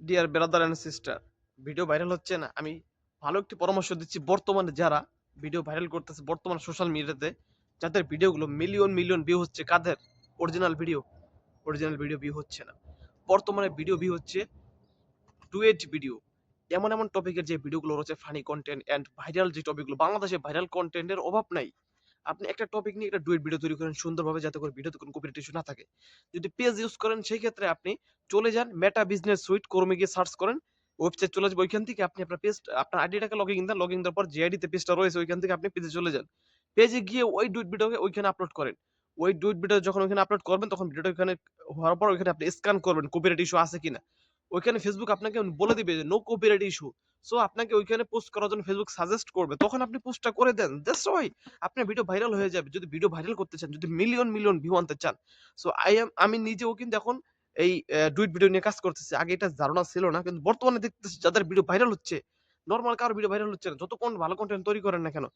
Dear brother and sister video viral হচ্ছে না। আমি ভালো একটি পরামর্শ দিচ্ছি বর্তমানে যারা ভিডিও ভাইরাল করতেছে বর্তমানে সোশ্যাল মিডিয়াতে যাদের ভিডিওগুলো মিলিয়ন মিলিয়ন ভিউ হচ্ছে, কাদের original video original video view হচ্ছে না। বর্তমানে ভিডিও ভিউ হচ্ছে ডুয়েট ভিডিও এমন এমন টপিকের যে ভিডিওগুলো রয়েছে ফানি কন্টেন্ট অ্যান্ড ভাইরাল যে টপিকগুলো বাংলাদেশে ভাইরাল কন্টেন্টের অভাব নাই। আপনি একটা টপিক নিয়ে একটা ডুয়েট ভিডিও তৈরি করেন সুন্দরভাবে যাতে করে ভিডিওতে কোনো কপিরাইট ইস্যু না থাকে। যদি পেজ ইউজ করেন, সেই ক্ষেত্রে আপনি চলে যান মেটা বিজনেস সুইট ক্রমে গিয়ে সার্চ করেন ওয়েবসাইট চলে যাবে ওইখান থেকে আপনি আপনার পেজ আপনার আইডিটাকে লগইন দেন লগইন দেওয়ার পর যে আইডিতে পেজটা রয়েছে, ওইখান থেকে আপনি পেজে চলে যান। পেজে গিয়ে ওই ডুইট ভিডিওকে ওইখানে আপলোড করেন। ওই ডুইট ভিডিও যখন ওইখানে আপলোড করবেন, তখন ভিডিওটা ওইখানে হওয়ার পর ওইখানে আপনি স্ক্যান করবেন কপিরাইট ইস্যু আছে কিনা। ওইখানে ফেসবুক আপনাকে বলে দিবে যে নো কপিরাইট ইস্যু সো আপনাকে ওইখানে পোস্ট করার জন্য ফেসবুক সাজেস্ট করবে। তখন আপনি পোস্টটা করে দেন। দ্যাটস ওয়াই আপনার ভিডিও ভাইরাল হয়ে যাবে। যদি ভিডিও ভাইরাল করতে চান, যদি মিলিয়ন মিলিয়ন ভিউ আনতে চান। সো আই এম আমি নিজেও কিন্তু এখন এই ডুইট ভিডিও নিয়ে কাজ করতেছি। আগে এটা ধারণা ছিল না, কিন্তু বর্তমানে দেখতেছি যাদের ভিডিও ভাইরাল হচ্ছে নর্মাল কারও ভিডিও ভাইরাল হচ্ছে না, যত কোন ভালো কন্টেন্ট তৈরি করেন না কেন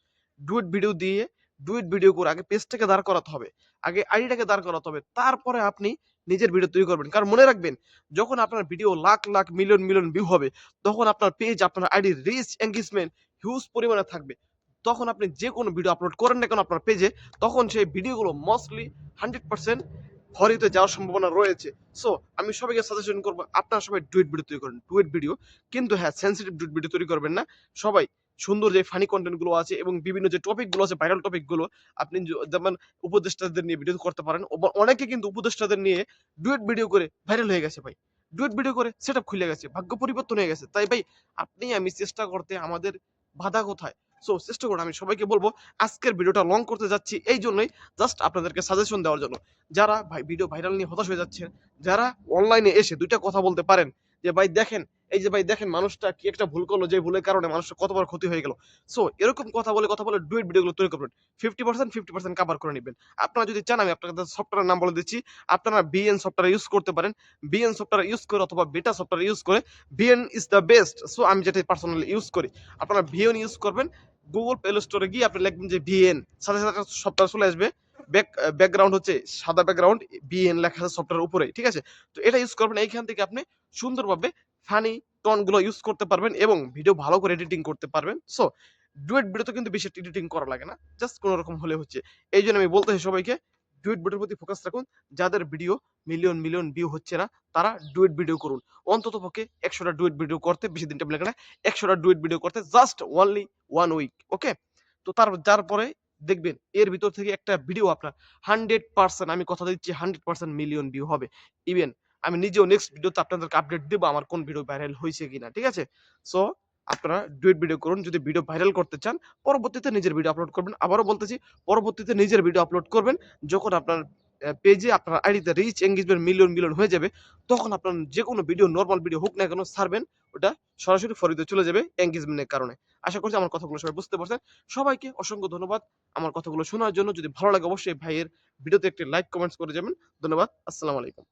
ডুইট ভিডিও দিয়ে ডুইট ভিডিও করে আগে পেজটাকে দাঁড় করাতে হবে। আগে আইডিটাকে দাঁড় করাতে হবে। তারপরে আপনি নিজের ভিডিও তৈরি করবেন। কারণ মনে রাখবেন, যখন আপনার video lakh lakh million million view হবে, তখন আপনার পেজ আপনার আইডির রিচ এঙ্গেজমেন্ট হিউজ পরিমাণে থাকবে। তখন আপনি যে কোনো ভিডিও আপলোড করেন না কেন আপনার পেজে তখন সেই ভিডিওগুলো মোস্টলি হান্ড্রেড পার্সেন্ট হরিতে যাওয়ার সম্ভাবনা রয়েছে। সো আমি সবাইকে সাজেশন করব, আপনারা সবাই ডুইট ভিডিও তৈরি করেন। ডুইট ভিডিও কিন্তু হ্যাঁ সেন্সিটিভ ডুইট ভিডিও তৈরি করবেন না। সবাই সুন্দর যে ফানি কন্টেন্টগুলো আছে এবং বিভিন্ন যে টপিকগুলো আছে ভাইরাল টপিকগুলো, আপনি যেমন উপদেষ্টাদের নিয়ে ভিডিও করতে পারেন অনেকে কিন্তু উপদেষ্টাদের নিয়ে ডুয়েট ভিডিও করে ভাইরাল হয়ে গেছে ভাই। ডুয়েট ভিডিও করে সেট খুলে গেছে, ভাগ্য পরিবর্তন হয়ে গেছে। তাই ভাই, আপনি আমি চেষ্টা করতে আমাদের বাধা কোথায়? সো চেষ্টা করুন, আমি সবাইকে বলব, আজকের ভিডিওটা লং করতে যাচ্ছি এই জন্যই জাস্ট আপনাদেরকে সাজেশন দেওয়ার জন্য। যারা ভাই ভিডিও ভাইরাল নিয়ে হতাশ হয়ে যাচ্ছেন, যারা অনলাইনে এসে দুইটা কথা বলতে পারেন, যে ভাই দেখেন এই যে ভাই দেখেন, মানুষটা কি একটা ভুল করল? যে ভুলের কারণে মানুষের কত বড় ক্ষতি হয়ে গেল। সো এরকম কথা বলে কথা বলে ডুয়েট ভিডিওগুলো তৈরি করবেন। Fifty percent fifty percent cover করে নেবেন। আপনারা যদি চান, আমি আপনাদের সফটওয়্যারের নাম বলে দিচ্ছি। আপনারা বিএন সফটওয়্যার ইউজ করতে পারেন। বিএন সফটওয়্যার ইউজ করে অথবা বেটা সফটওয়্যার ইউজ করে VN is the best so আমি যেটা পার্সোনালি ইউজ করি। আপনারা ভিএন ইউজ করবেন। গুগল প্লে স্টোরে গিয়ে আপনি লিখবেন যে ভিএন সাথে সাথে একটা সফটওয়্যার চলে আসবে। ব্যাক ব্যাকগ্রাউন্ড হচ্ছে সাদা ব্যাকগ্রাউন্ড বিএন লেখা সফটওয়্যার উপরে ঠিক আছে? তো এটা ইউজ করবেন। এইখান থেকে আপনি সুন্দরভাবে ফানি টোনগুলো ইউজ করতে পারবেন এবং ভিডিও ভালো করে এডিটিং করতে পারবেন। সো ডুয়েট ভিডিওতে কিন্তু বেশি এডিটিং করা লাগে না। জাস্ট কোনো রকম হলে হচ্ছে। এই জন্য আমি বলতেছি সবাইকে ডুয়েট ভিডিওর প্রতি ফোকাস রাখুন। যাদের ভিডিও মিলিয়ন মিলিয়ন ভিউ হচ্ছে না, তারা ডুয়েট ভিডিও করুন। অন্তত পক্ষে একশোটা ডুয়েট ভিডিও করতে বেশি দিন টাইম লাগে না। একশোটা ডুয়েট ভিডিও করতে just only one week okay তো তার তারপরে দেখবেন, এর ভিতর থেকে একটা ভিডিও আপনার হান্ড্রেড পার্সেন্ট আমি কথা দিচ্ছি হান্ড্রেড পার্সেন্ট মিলিয়ন ভিউ হবে। ইভেন আমি নিজেও নেক্সট ভিডিওতে আপনাদেরকে আপডেট দেবো আমার কোন ভিডিও ভাইরাল হয়েছে কিনা, ঠিক আছে? সো আপনারা ডুয়েট ভিডিও করুন, যদি ভিডিও ভাইরাল করতে চান, পরবর্তীতে নিজের ভিডিও আপলোড করবেন। আবারও বলতেছি, পরবর্তীতে নিজের ভিডিও আপলোড করবেন। যখন আপনার পেজে আপনার আইডিতে রিচ এঙ্গেজমেন্ট মিলিয়ন মিলিয়ন হয়ে যাবে, তখন আপনার যে কোনো ভিডিও নর্মাল ভিডিও হোক না কেন, ছাড়বেন। ওটা সরাসরি ফরিদে চলে যাবে এঙ্গেজমেন্টের কারণে। আশা করছি আমার কথাগুলো সবাই বুঝতে পারছেন। সবাইকে অসংখ্য ধন্যবাদ আমার কথাগুলো শোনার জন্য। যদি ভালো লাগে অবশ্যই ভাইয়ের ভিডিওতে একটি লাইক কমেন্টস করে যাবেন। ধন্যবাদ, আসসালামু আলাইকুম।